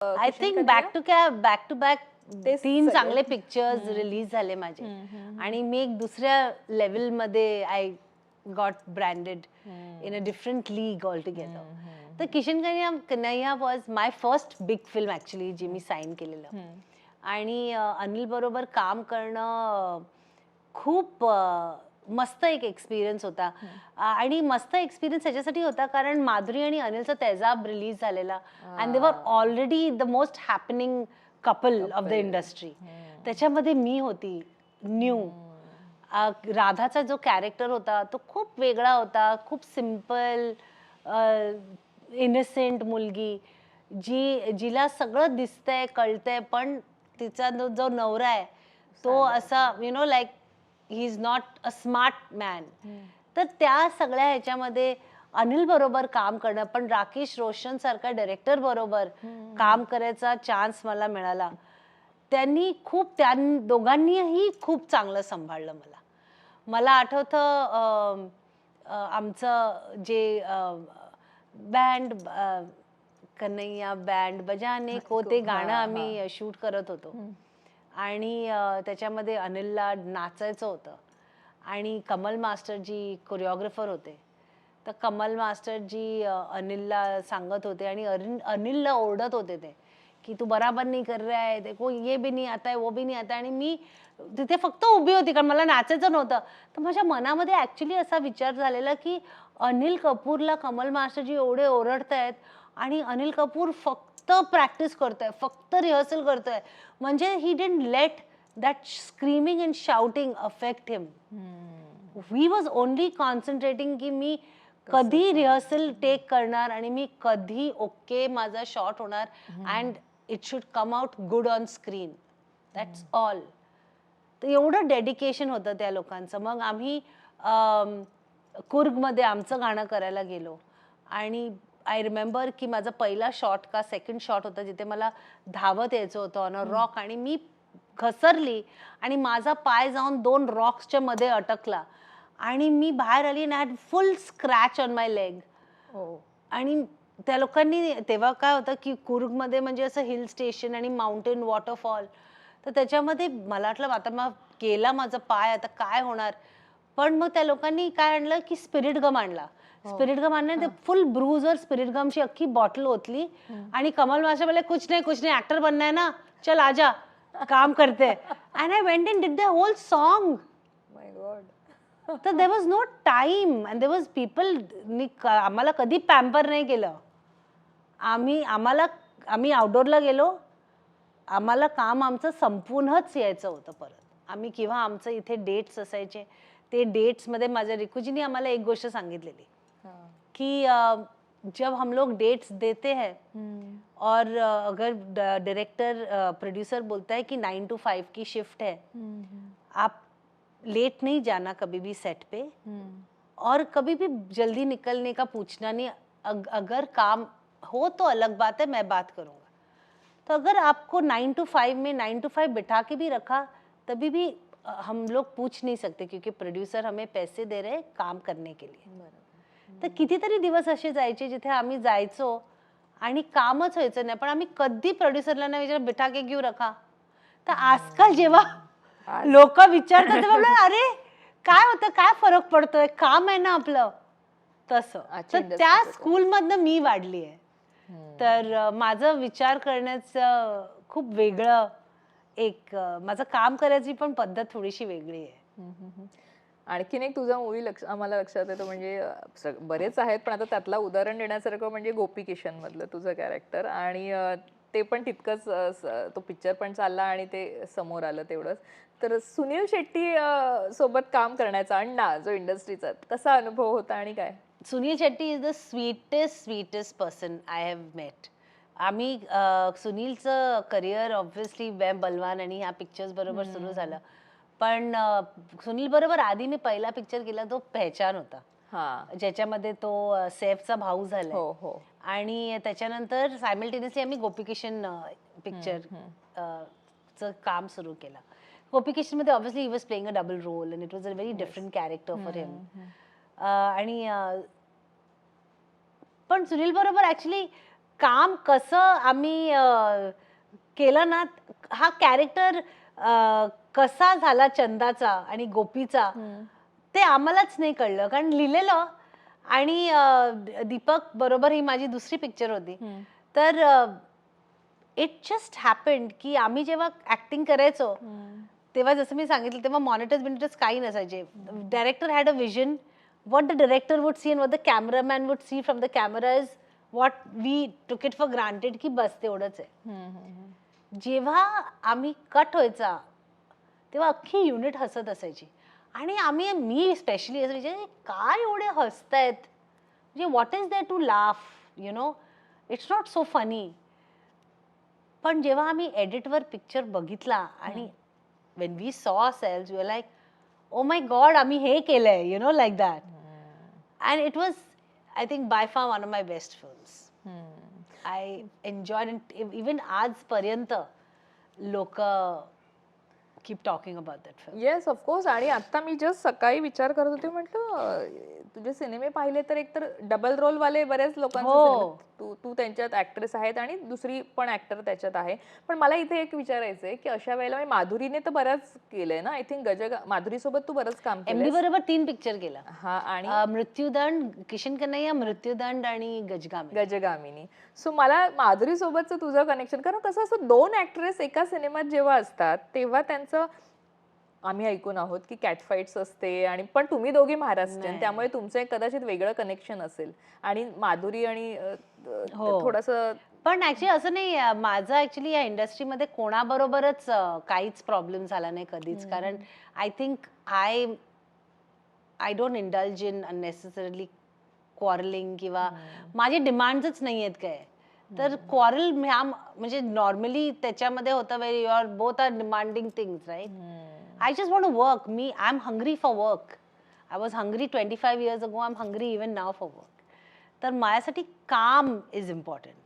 I think? Back to कॅ back to back तीन. चांगले पिक्चर्स. रिलीज झाले माझे आणि मी एक दुसऱ्या लेवलमध्ये I got branded. In a different league all together तर Kishan Kanhaiya Kanhaiya was my first big film actually जी मी साईन केलेलं. आणि अनिल बरोबर काम करणं खूप मस्त एक एक्सपिरियन्स होता आणि मस्त एक्सपिरियन्स याच्यासाठी होता कारण माधुरी आणि अनिलचा तेजाब रिलीज झालेला and they were. Already the most happening couple of the. Industry. त्याच्यामध्ये मी होती न्यू. राधाचा जो कॅरेक्टर होता तो खूप वेगळा होता खूप सिंपल इनसेंट मुलगी जी जिला सगळं दिसतंय कळतंय पण तिचा जो नवरा आहे तो. असा you know like he is not a smart man. तर त्या सगळ्या ह्याच्यामध्ये अनिल बरोबर काम करणं पण राकेश रोशन सारखा डायरेक्टर बरोबर हम्म. काम करायचा चान्स मला मिळाला त्यांनी खूप त्या दोघांनीही खूप चांगलं सांभाळलं मला मला आठवतं आमचं जे बँड कन्हैया बँड बजाने को ते गाणं आम्ही शूट करत होतो हम्म. आणि त्याच्यामध्ये अनिलला नाचायचं होतं. आणि कमल मास्टरजी कोरिओग्राफर होते. तर कमल मास्टरजी अनिलला सांगत होते आणि अनिल अनिलला ओरडत होते ते की तू बराबर नाही कर रहा है देखो ये भी नाही आता है वो भी नाही आता आणि मी तिथे फक्त उभी होती कारण मला नाचायचं नव्हतं. तर माझ्या मनामध्ये ॲक्च्युली असा विचार झालेला की अनिल कपूरला कमल मास्टरजी एवढे ओरडत आहेत आणि अनिल कपूर फक्त प्रॅक्टिस करतोय फक्त रिहर्सल करतोय. म्हणजे he didn't let that screaming and shouting affect him. We was only concentrating की मी कधी रिहर्सल टेक करणार आणि मी कधी ओके माझा शॉट होणार and it should come out good on screen that's all तर एवढं डेडिकेशन होतं त्या लोकांचं. मग आम्ही कुर्गमध्ये आमचं गाणं करायला गेलो. आणि आय रिमेंबर की माझा पहिला शॉट का सेकंड शॉट होता जिथे मला धावत यायचं होतं ऑन अ रॉक आणि मी घसरली आणि माझा पाय जाऊन दोन रॉक्सच्या मध्ये अटकला आणि मी बाहेर आली आणि had full scratch on my leg हो. आणि त्या लोकांनी तेव्हा काय होतं की कुर्गमध्ये म्हणजे असं हिल स्टेशन आणि माउंटेन वॉटरफॉल तर त्याच्यामध्ये मला वाटलं आता मग गेला माझा पाय आता काय होणार पण मग त्या लोकांनी काय आणलं की स्पिरिट गम आणला. स्पिरिट गम आणलं ते फुल ब्रूजवर स्पिरिट गमची अख्खी बॉटल ओतली. आणि कमल माशा बोले कुछ नहीं कुछ नहीं ऍक्टर बनना है ना. चल आजा काम करते. And I went in did the whole song. तर there was no time and there was people आम्हाला कधी पॅम्पर नाही केलं. आम्ही आम्हाला आम्ही आउटडोअरला गेलो. आम्हाला काम आमचं संपूनच यायचं होतं परत. आम्ही किंवा आमचं इथे डेट्स असायचे. ते डेट्समध्ये माझ्या रिकुजीने आम्हाला एक गोष्ट सांगितलेली. हा. की जब हम लोग डेट्स देते हैं हम्म. और अगर डायरेक्टर प्रोड्यूसर बोलता है कि नाइन टू फाइव की शिफ्ट है हम्म. आप लेट नहीं जाना कभी भी सेट पे हम्म. और कभी भी जल्दी निकलने का पूछना नहीं अग, अगर काम हो तो अलग बात है मैं बात करूँगा तो अगर आपको नाइन टू फाइव में नाइन टू फाइव बिठा के भी रखा तभी भी हम लोग पूछ नहीं सकते क्योंकि प्रोड्यूसर हमें पैसे दे रहे हैं काम करने के लिए. तर कितीतरी दिवस असे जायचे जिथे आम्ही जायचो आणि कामच व्हायचं नाही. पण आम्ही कधी प्रोड्युसरला नाही विचार बिठा के क्यों रखा? तर आजकाल जेव्हा लोक विचारतात तेव्हा अरे काय होतं? काय फरक पडतोय? काम आहे ना आपलं. तसं. तर त्या. स्कूलमधनं मी वाढली आहे. तर माझं विचार करण्याचं खूप वेगळं एक माझं काम करायची पण पद्धत थोडीशी वेगळी आहे. आणखीन एक तुझा मूवी लक्ष आम्हाला लक्षात येतो म्हणजे बरेच आहेत पण आता त्यातला उदाहरण देण्यासारखं म्हणजे गोपी किशन मधलं तुझं कॅरेक्टर आणि ते पण तितकंच तो पिक्चर पण चालला आणि ते समोर आलं तेवढंच. तर सुनील शेट्टी सोबत काम करण्याचा अण्णा जो इंडस्ट्रीचा कसा अनुभव होता आणि काय? Sunil Shetty is the sweetest sweetest person I have met आम्ही सुनीलचं करिअर ऑब्व्हियसली वॅम बलवान आणि ह्या पिक्चर्स बरोबर सुरू झालं. पण सुनील बरोबर आधी मी पहिला पिक्चर केला तो पहचान होता. हा. ज्याच्यामध्ये तो सैफचा भाऊ झाला हो हो. आणि त्याच्यानंतर सायमल्टेनियसली आम्ही गोपिकिशन पिक्चर चं काम सुरू केलं. गोपिकिशनमध्ये obviously he was playing a double role and it was a very different character for him आणि पण सुनील बरोबर ऍक्च्युली काम कसं आम्ही केलं ना हा कॅरेक्टर कसा झाला चंदाचा आणि गोपीचा ते आम्हालाच नाही कळलं. कारण लिहिलेलं आणि दीपक बरोबर ही माझी दुसरी पिक्चर होती. तर इट जस्ट हॅपन्ड की आम्ही जेव्हा ऍक्टिंग करायचो तेव्हा जसं मी सांगितलं तेव्हा मॉनिटर्स बिनिटर्स काही नसायचे. Director had a vision what the director would see and what the cameraman would see from the camera is what we took it for granted की बस तेवढंच आहे. जेव्हा आम्ही कट व्हायचा तेव्हा अख्खी युनिट हसत असायची. आणि आम्ही मी स्पेशली असं विचार काय एवढे हसतायत? म्हणजे what is that to laugh you know it's not so funny पण जेव्हा आम्ही एडिटवर पिक्चर बघितला आणि when we saw sales you like oh my god आम्ही हे केलंय you know like that and it was I think by far one of my best films. Hmm. I enjoyed it. even ads paryanta loka keep talking about that film yes of course आणि आता मी just सकाळी विचार करत होते म्हटलं तुझे सिनेमे पाहिले तर एकतर डबल रोल वाले बरेच लोकांचे हो. सिनेमे- तू तू त्यांच्यात ऍक्ट्रेस आहेत आणि दुसरी पण ऍक्टर त्याच्यात आहे. पण मला इथे एक विचारायचं आहे की अशा वेळेला म्हणजे माधुरीने तर बरंच केलंय ना? आय थिंक गज माधुरी सोबत तू बरंच काम एम डी केलं बरोबर तीन पिक्चर केला. हा आणि? अं, मृत्यूदंड किशन कन्हैया मृत्यूदंड आणि गजगामी गजगामिनी. सो मला माधुरी सोबतचं तुझं कनेक्शन कारण कसं असतं दोन ऍक्ट्रेस एका सिनेमात जेव्हा असतात तेव्हा त्यांचं आम्ही ऐकून आहोत की कॅटफाईट्स असते आणि पण तुम्ही दोघी महाराष्ट्रीयन. त्यामुळे तुमचं एक कदाचित वेगळं कनेक्शन असेल. आणि माधुरी आणि हो. थोडस पण ऍक्च्युली असं नाही माझं ऍक्च्युली या इंडस्ट्रीमध्ये कोणाबरोबरच काहीच प्रॉब्लेम झाला नाही कधीच. कारण I think I I don't indulge in unnecessarily quarreling किंवा माझे डिमांड्सच नाही आहेत काय. तर क्वारल ह्या म्हणजे नॉर्मली त्याच्यामध्ये होतं very your both are demanding thing right I just want work me I am hungry for work I was hungry twenty five years ago I am hungry even now for work तर माझ्यासाठी काम is important